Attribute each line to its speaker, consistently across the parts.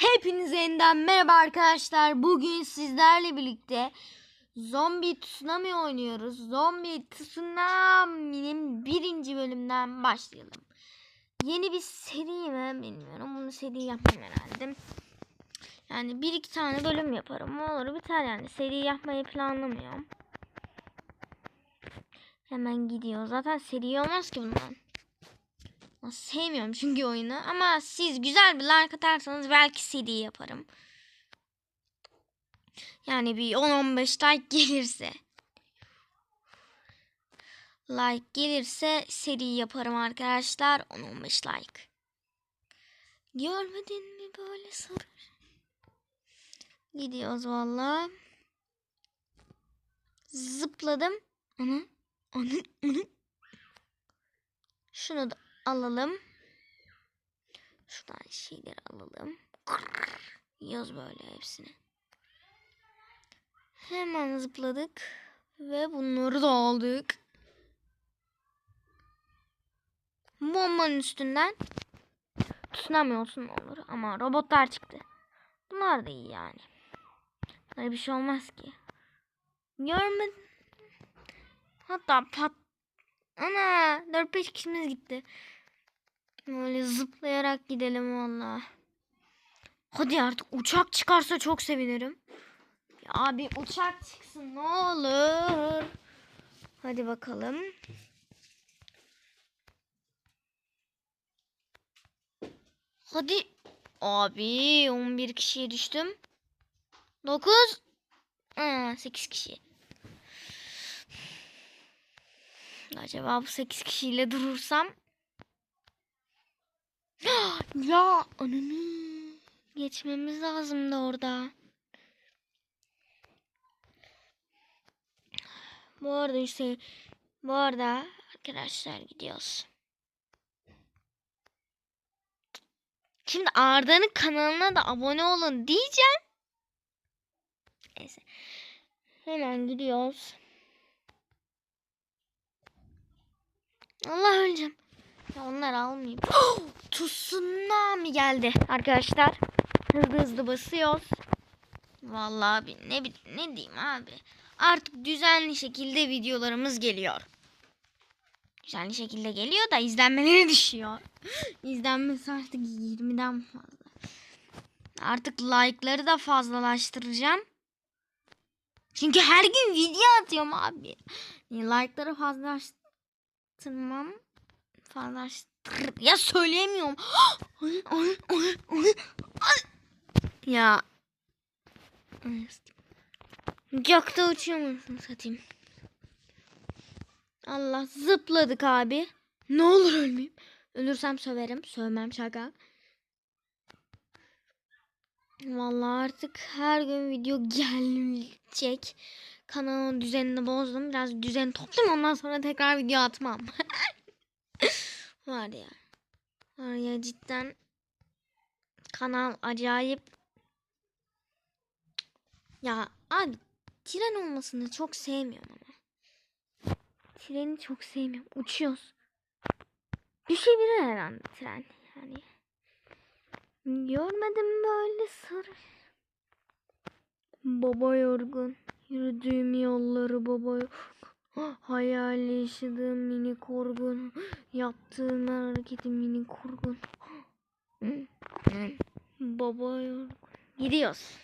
Speaker 1: Hepinize yeniden merhaba arkadaşlar. Bugün sizlerle birlikte Zombi Tsunami oynuyoruz. Zombi Tsunami'nin birinci bölümünden başlayalım. Yeni bir seri mi bilmiyorum. Bunu seri yapmam herhalde. Yani bir iki tane bölüm yaparım. Olur biter yani. Seri yapmayı planlamıyorum. Hemen gidiyor. Zaten seri olmaz ki bundan. Sevmiyorum çünkü oyunu ama siz güzel bir like atarsanız belki CD yaparım. Yani bir 10-15 like gelirse. Like gelirse seri yaparım arkadaşlar. 10-15 like. Görmedin mi böyle soru? Gidiyoruz valla. Zıpladım. Ana. Ana. Ana. Şunu da alalım. Şuradan şeyleri alalım. Yiyoruz böyle hepsini. Hemen zıpladık. Ve bunları da aldık. Bombanın üstünden tutunamıyorsun olur. Ama robotlar çıktı. Bunlar da iyi yani. Böyle bir şey olmaz ki. Görmedim. Hatta pat Ana 4-5 kişimiz gitti. Böyle zıplayarak gidelim valla. Hadi artık uçak çıkarsa çok sevinirim. Ya abi uçak çıksın ne olur. Hadi bakalım. Hadi. Abi 11 kişiye düştüm. 9. Aa, 8 kişi. Acaba bu 8 kişiyle durursam? Ya ananı geçmemiz lazım da orada. Bu arada Hüseyin, bu arada arkadaşlar gidiyoruz. Şimdi Arda'nın kanalına da abone olun diyeceğim. Neyse. Hemen gidiyoruz. Allah öleceğim. Ya onlar almayayım. Tsunami geldi arkadaşlar. Hızlı hızlı basıyoruz. Vallahi abi ne ne diyeyim abi. Artık düzenli şekilde videolarımız geliyor. Düzenli şekilde geliyor da izlenmeleri düşüyor. İzlenmesi artık 20'den fazla. Artık like'ları da fazlalaştıracağım. Çünkü her gün video atıyorum abi. Like'ları fazlalaştıracağım arttır- ya söyleyemiyorum. Ay, ay, ay, ay, ay. ya Gökte uçuyor musun satayım? Allah zıpladık abi. Ne olur ölmeyeyim. Ölürsem söverim. Sövmem şaka. Vallahi artık her gün video gelecek. Kanalın düzenini bozdum. Biraz düzen toplayayım ondan sonra tekrar video atmam. Var ya. Var ya cidden kanal acayip. Ya abi tren olmasını çok sevmiyorum ama. Treni çok sevmiyorum. Uçuyoruz. Düşebilir herhalde tren yani. Görmedim böyle sarı. Baba yorgun. Yürüdüğüm yolları baba yorgun. Hayal yaşadığım mini korgun. Yaptığım her hareketim mini korgun. baba yorgun. Gidiyoruz.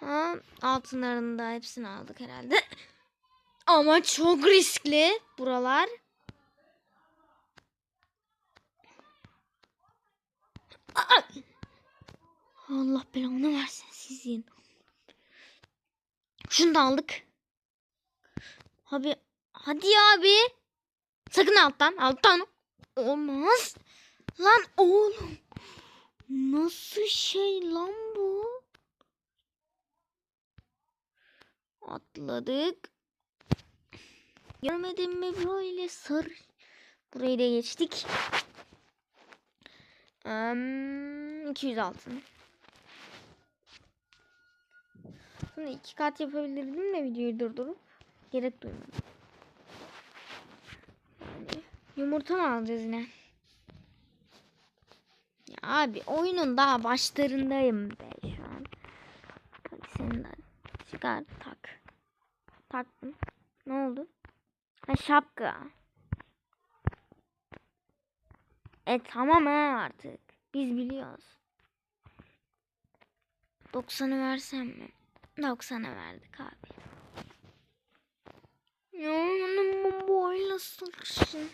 Speaker 1: Ha, altınlarını da hepsini aldık herhalde. Ama çok riskli buralar. Allah belanı versin sizin. Şunu da aldık. Abi hadi abi. Sakın alttan alttan. Olmaz. Lan oğlum. Nasıl şey lan bu? Atladık. Görmedin mi böyle sarı? Burayı da geçtik. Um, 200 altın. Şimdi iki kat yapabilirdim de videoyu durdurup gerek duymadım. Yani yumurta mı alacağız yine? Ya Abi oyunun daha başlarındayım be şu an. Hadi seni de çıkar tak. Taktım. Ne oldu? Ha şapka. E tamam ha artık. Biz biliyoruz. 90'ı versem mi? 90'a verdik abi. Ya anam sarışın.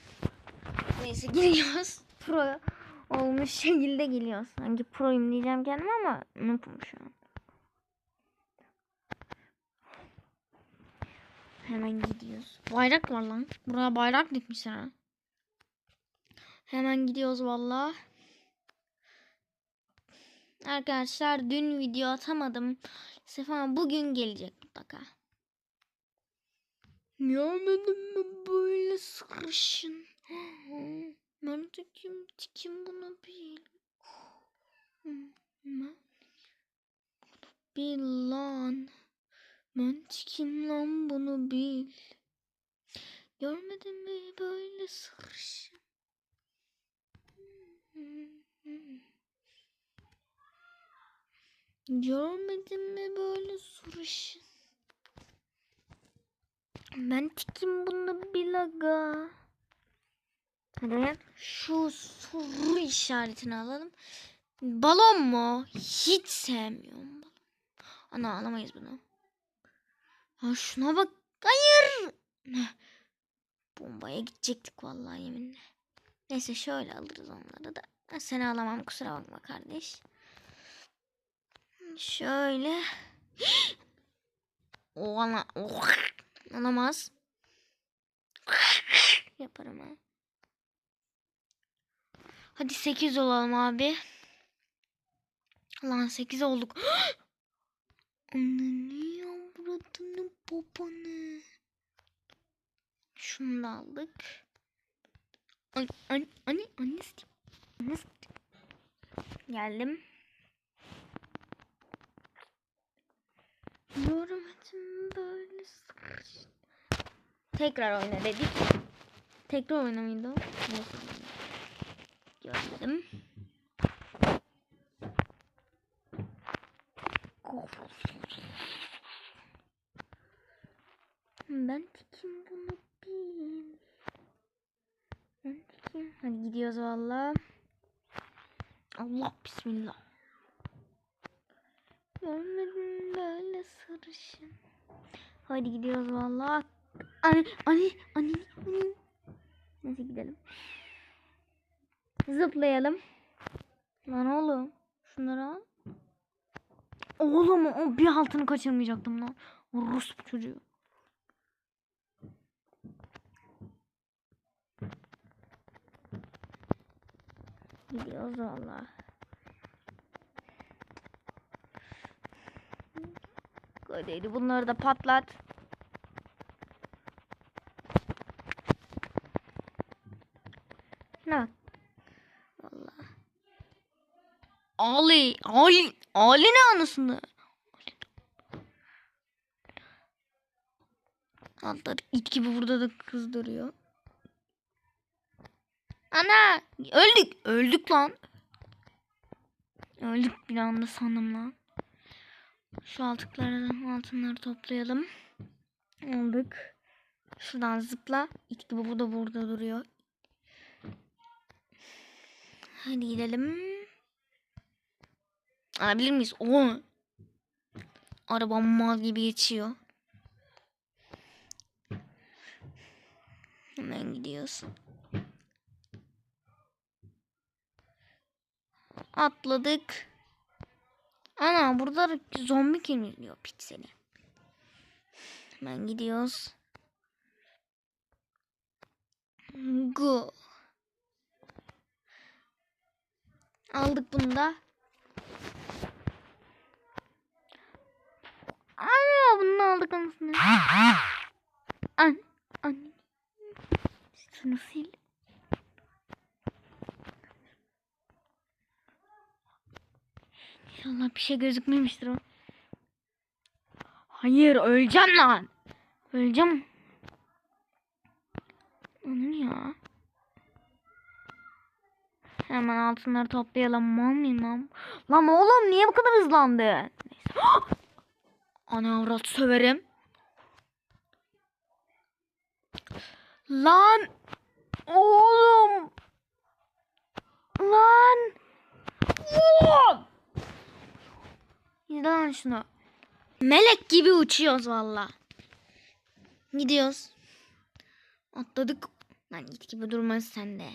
Speaker 1: Neyse giriyoruz. Pro olmuş şekilde geliyoruz. Sanki proyum diyeceğim kendime ama unuttum şu an. Hemen gidiyoruz. Bayrak var lan. Buraya bayrak dikmişler ha. Hemen gidiyoruz valla. Arkadaşlar dün video atamadım. Sefa bugün gelecek mutlaka. Görmedim mi böyle sarışın? Ben tikim tikim bunu bil. Ben bil lan. Ben tikim lan bunu bil. Görmedin mi böyle sarışın? Görmedin mi böyle sarışın? Ben tikim bunu bil aga. Hadi şu soru işaretini alalım. Balon mu? Hiç sevmiyorum balon. Ana alamayız bunu. Ha şuna bak. Hayır. Bombaya gidecektik vallahi yeminle. Neyse şöyle alırız onları da. Seni alamam kusura bakma kardeş. Şöyle. O ana. Olamaz. Yaparım ha. Hadi 8 olalım abi. Lan 8 olduk. Ananı yavradını babanı. Şunu da aldık. Ay, anne, annesi. Annesi. Geldim. Sıkıştı. Tekrar oyna dedik. Tekrar oyna mıydı o? Neyse. Görmedim. Ben tikim bunu bil. Ben tikim. Hadi gidiyoruz valla. Allah bismillah. Görmedim böyle sarışın. Hadi gidiyoruz valla. Anne, anne, anne, anne. Neyse gidelim. Zıplayalım. Lan oğlum. Şunları al. Oğlum o bir altını kaçırmayacaktım lan. Rus bu çocuğu. Gidiyoruz valla. Hadi bunları da patlat. Ne bak. Ali, Ali, Ali ne anasını? Altlar it gibi burada da kızdırıyor. Ana öldük. Öldük lan. Öldük bir anda sandım lan. Şu altıkları altınları toplayalım. Olduk. Şuradan zıpla. İt gibi bu da burada duruyor. Hadi gidelim. Alabilir miyiz? Oo. Araba mal gibi geçiyor. Hemen gidiyoruz. Atladık. Ana burada zombi kemiriyor pikseli. Hemen gidiyoruz. Go. Aldık bunu da. Ana bunu aldık anasını. An, an. Şunu sil. İnşallah bir şey gözükmemiştir o. Hayır öleceğim lan. Öleceğim. Onun ya. Hemen altınları toplayalım. Mal mıyım? Lan oğlum niye bu kadar hızlandı? Neyse. Ana avrat söverim. Lan. Oğlum. Lan. Oğlum. İzle lan şunu. Melek gibi uçuyoruz valla. Gidiyoruz. Atladık. Lan git gibi durma sen de.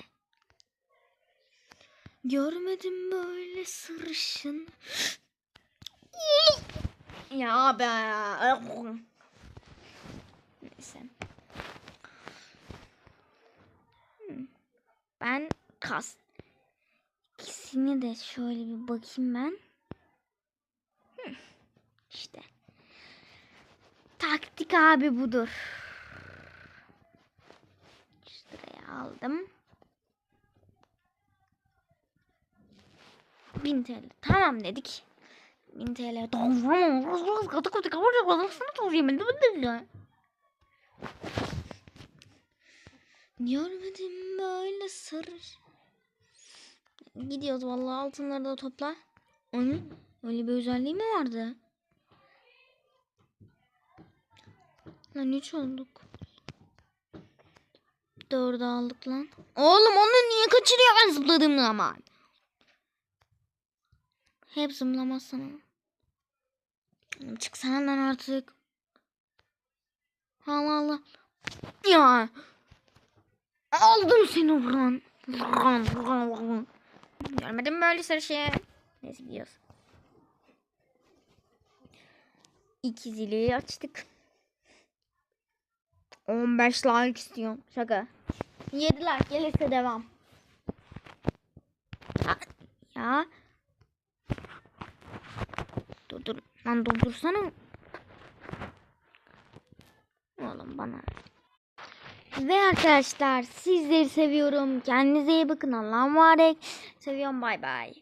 Speaker 1: Görmedim böyle sarışın. ya be. Neyse. Hmm. Ben kas. İkisini de şöyle bir bakayım ben. İşte. Taktik abi budur. Şuraya aldım. 1000 TL. Tamam dedik. 1000 TL. Görmedim böyle sarır. Gidiyoruz vallahi altınları da topla. Onun öyle bir özelliği mi vardı? Lan üç olduk. Dördü aldık lan. Oğlum onu niye kaçırıyor ben zıpladığımda ama. Hep zımlamazsana. Oğlum Çıksana lan artık. Allah Allah. Ya. Aldım seni buradan. Buradan, buradan, buradan. Görmedim böyle sarı şey. Neyse gidiyoruz. İki zili açtık. 15 like istiyorum. Şaka. 7 like gelirse devam. Ya. ya. Dur dur. Lan durdursana. Oğlum bana. Ve arkadaşlar sizleri seviyorum. Kendinize iyi bakın. Allah'a emanet. Seviyorum. Bay bay.